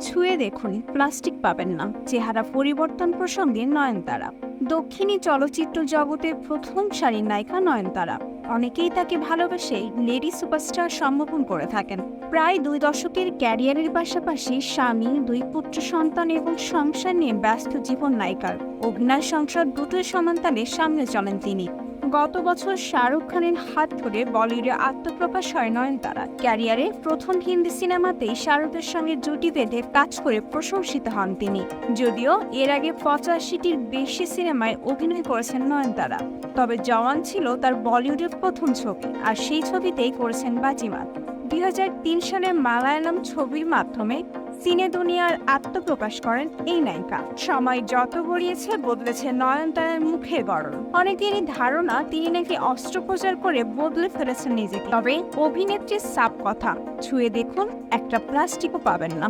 ছুঁয়ে দেখুন, প্লাস্টিক পাবেন না। চেহারা পরিবর্তন প্রসঙ্গে নয়নতারা। দক্ষিণী চলচ্চিত্র জগতের প্রথম সারির নায়িকা নয়নতারা। অনেকেই তাকে ভালোবেসে লেডি সুপারস্টার সম্বোধন করে থাকেন। প্রায় দুই দশকের ক্যারিয়ারের পাশাপাশি স্বামী, দুই পুত্র সন্তান এবং সংসার নিয়ে ব্যস্ত জীবন নায়িকার। অভিনয় সংসার দুটোই সমান্তালে সামনে চলেন তিনি। গত বছর শাহরুখ খানের হাত ধরে বলিউডে আত্মপ্রকাশ হয় নয়নতারা। ক্যারিয়ারে প্রথম হিন্দি সিনেমাতেই শাহরুখের সঙ্গে জুটি বেঁধে কাজ করে প্রশংসিত হন তিনি। যদিও এর আগে পঁচাশিটির বেশি সিনেমায় অভিনয় করেছেন নয়নতারা। তবে জওয়ান ছিল তার বলিউডের প্রথম ছবি, আর সেই ছবিতেই করেছেন বাজিমাত। দুই হাজার তিন সালে মালায়ালাম ছবির মাধ্যমে সিনে দুনিয়ার আত্মপ্রকাশ করেন এই নায়িকা। সময় যত গড়িয়েছে, বদলেছে নয়নতারার মুখে গড়ন। অনেকেরই ধারণা, তিনি নাকি অস্ত্রোপচার করে বদলে ফেলেছেন নিজেকে। তবে অভিনেত্রীর সাপ কথা, ছুঁয়ে দেখুন, একটা প্লাস্টিকও পাবেন না।